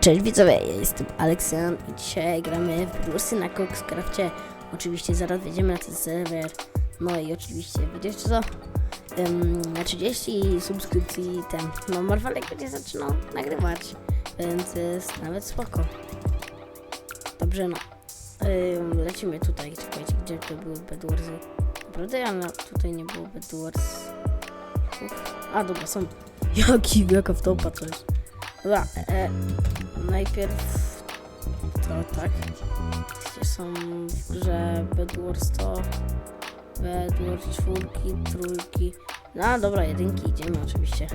Cześć widzowie, ja jestem Aleksan i dzisiaj gramy w Brusy na Coxcrafcie. Oczywiście zaraz wejdziemy na ten serwer. No i oczywiście, wiecie co? Ym, na 30 subskrypcji ten, no Marwalek będzie zaczynał nagrywać, więc jest nawet spoko. Dobrze no. Ym, lecimy tutaj, czekajcie, gdzie to były Bedwarsy? Naprawdę ja na, tutaj nie było Bedwars. A dobra, są. Jaki, jaka wtopa coś. Dobra, e, najpierw to tak. Gdzie są w grze Bedwars to Bedwars czwórki, trójki. No dobra, jedynki idziemy oczywiście.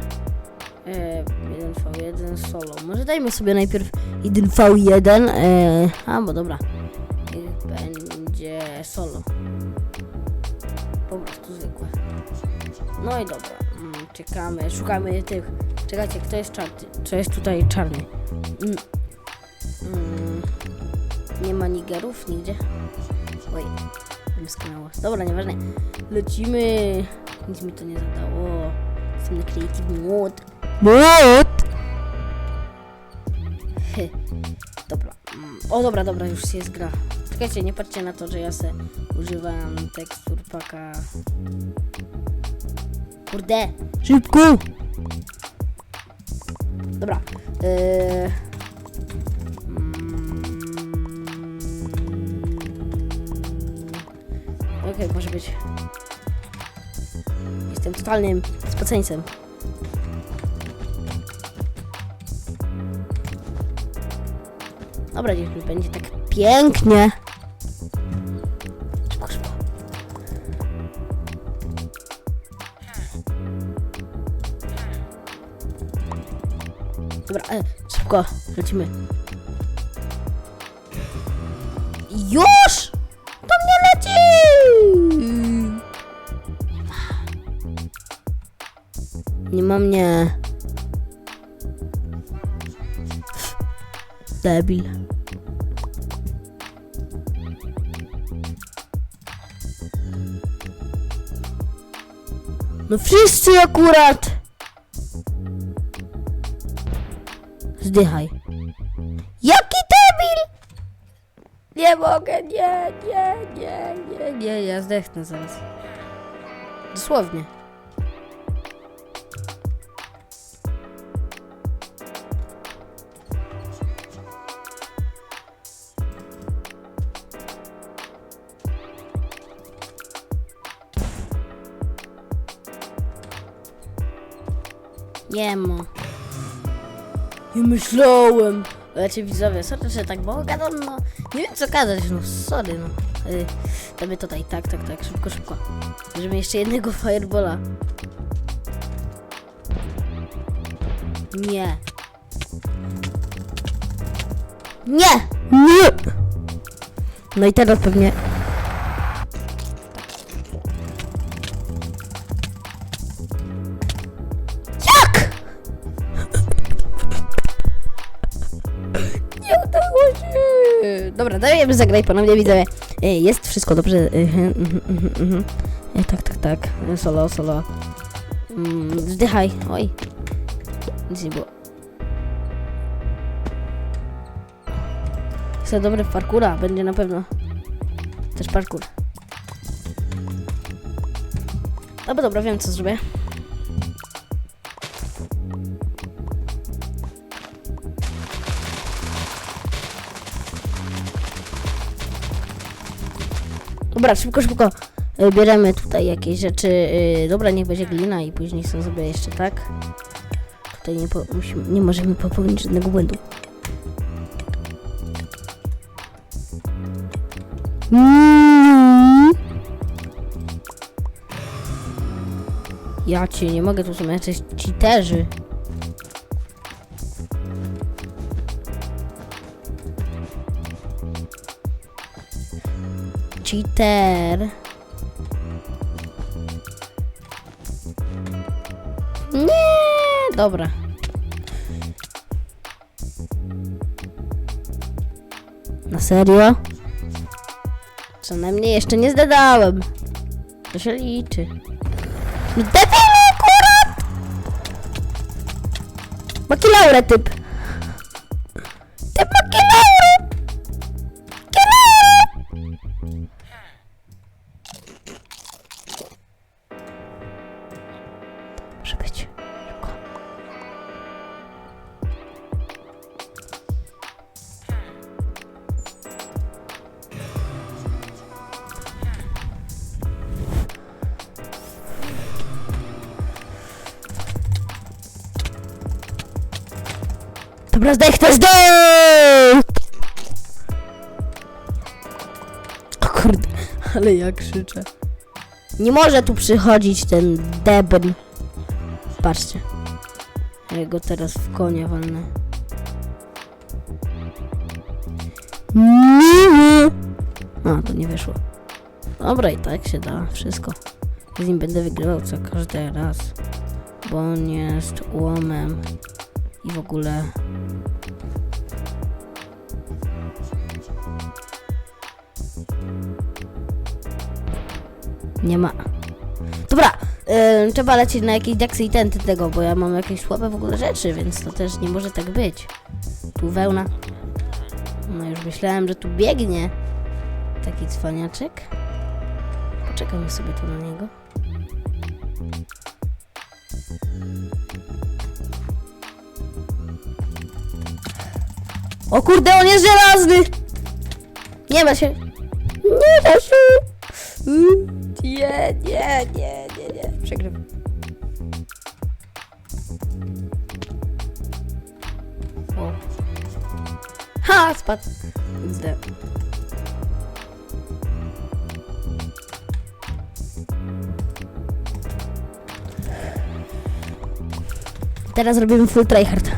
E, 1v1 solo. Może dajmy sobie najpierw 1v1. E, a, bo dobra. Niech będzie solo. Po prostu zwykłe. No i dobra. Mm, Czekamy, szukamy tych. Czekajcie, kto jest czarny? Co jest tutaj czarny? Mm. Mm. Nie ma nigerów nigdzie. Oj, bym skanęło. Dobra, nieważne. Lecimy. Nic mi to nie zadało. Jestem na Creative Mode. Mode! Dobra. Mm. O, dobra, dobra, już jest gra. Czekajcie, nie patrzcie na to, że ja se używam tekstur paka. Kurde! Szybko! Dobra. Yy... Mm. Okej, może być. Jestem totalnym spaceńcem. Dobra, niech mi będzie tak pięknie. Dobra, e, szybko, lecimy. Już! To mnie leci! Nie ma mnie. Debil. No wszyscy akurat! Zdychaj. Jaki debil! Nie mogę, nie, nie, nie, nie, nie, ja zdechnę zaraz. Dosłownie. Nie ma. Nie myślałem. Znaczy widzowie, sorry, że tak mało gadam, no nie wiem co gadać, no sorry, no. Damy tutaj, tak, tak, tak, szybko, szybko. Bierzemy jeszcze jednego firebola. Nie. Nie! Nie! No i teraz pewnie... Dobra, dajemy zagraj ponownie, widzowie. E, Jest wszystko dobrze. Mhm, mhm, mhm, mhm. E, Tak, tak, tak. Solo, solo. Mm, Zdychaj. Oj. Nic nie było. Chcę dobry w parkura, będzie na pewno. Też parkour. Dobra, dobra, wiem co zrobię. Dobra, szybko, szybko. Y, Bieremy tutaj jakieś rzeczy. y, Dobra, niech będzie glina i później sobie zrobię jeszcze tak. Tutaj nie, musimy, nie możemy popełnić żadnego błędu. Mm. Ja cię nie mogę tu są jacyś cheaterzy. Cheater. Nie, dobra. Na serio? Co najmniej jeszcze nie zdadałem. To się liczy. Debile, akurat! Makilaurę typ. Dobra, zdechnę, zdech! O kurde, ale ja krzyczę. Nie może tu przychodzić ten debr. Patrzcie. Ja go teraz w konia walnę. Nie. A, to nie wyszło. Dobra, i tak się da. Wszystko. Z nim będę wygrywał co każdy raz. Bo on jest łomem. I w ogóle... Nie ma. Dobra, yy, trzeba lecieć na jakieś daksy i tenty tego, bo ja mam jakieś słabe w ogóle rzeczy, więc to też nie może tak być. Tu wełna. No już myślałem, że tu biegnie taki cwaniaczek. Poczekamy sobie tu na niego. O kurde, on jest żelazny! Nie da się. Nie da się. Mm, Nie, nie, nie, nie, nie. Przegrywam. Ha, spadł. Zde. Teraz robimy full tryhard.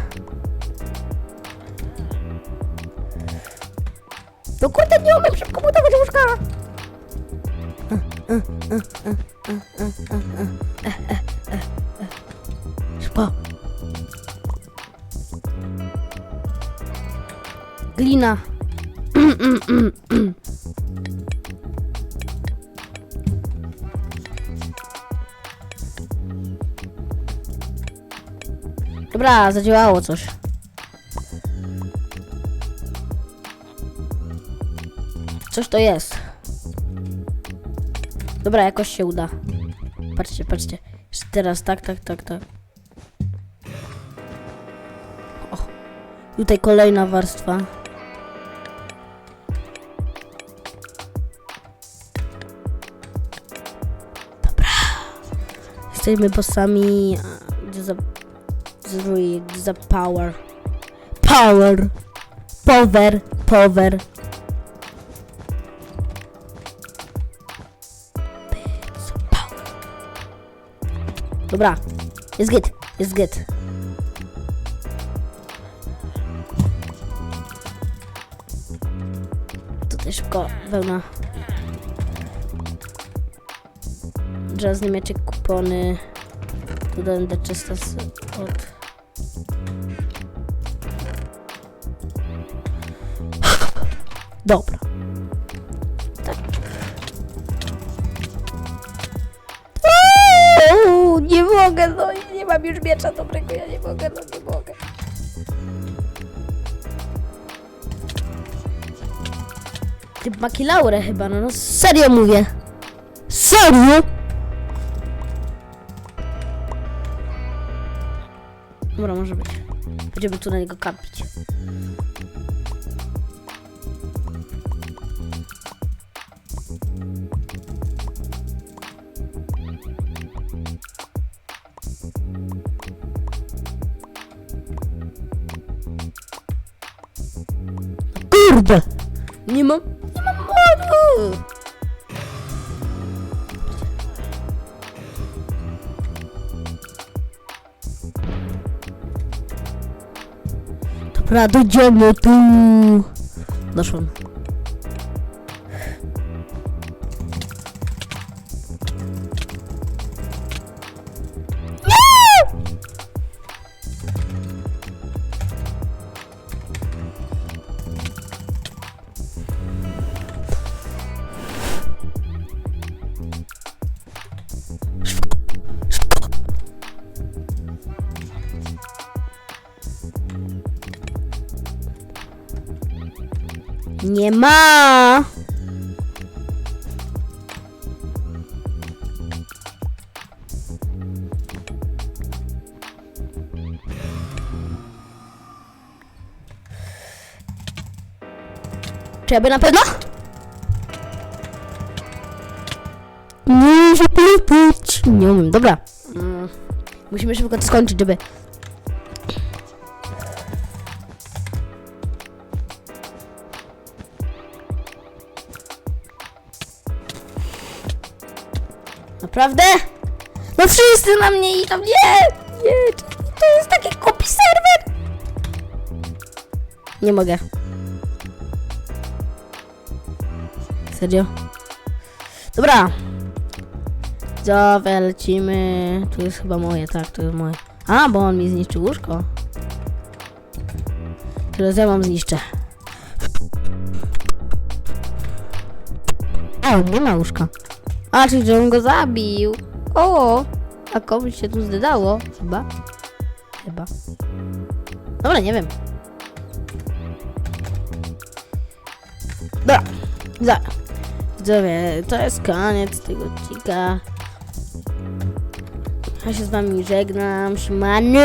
No kurde, nie umiem szybko budować łóżka. Szybko. Glina. Dobra, zadziałało coś. Coś to jest. Dobra, jakoś się uda. Patrzcie, patrzcie. Jeszcze Teraz tak, tak, tak, tak. O, tutaj kolejna warstwa. Dobra. Jesteśmy bossami. za... Zrój, gdzie za power. Power. Power. Power. Dobra, jest git, jest git. Tutaj szybko wełna. Żelazny mieczyk, kupony. Tu będę czysto od... Dobra. Mogę, no nie mam już miecza dobrego, ja nie mogę, no nie mogę. Ty makilaurę chyba, no, no serio mówię. Serio? Dobra, może być. Będziemy tu na niego kapić. Nie mam. Nie mam modu! Dobra, dojdziemy tu. Doszłam. Nie ma. Czy ja by na pewno? Nie polecieć. Nie umiem, dobra. Mm, musimy szybko to skończyć, żeby... Naprawdę? No wszyscy na mnie idą, nie! Nie, to jest taki kopi serwer? Nie mogę. Serio? Dobra. Lecimy. Tu jest chyba moje, tak, to jest moje. A, bo on mi zniszczył łóżko. Teraz ja mam zniszczę. O, nie ma łóżka. A, czyli że on go zabił. O, a komuś się tu zdedało. Chyba. Chyba. Dobra, nie wiem. Dobra. Dobra. Widzowie, to jest koniec tego odcinka. Ja się z wami żegnam. Siemano!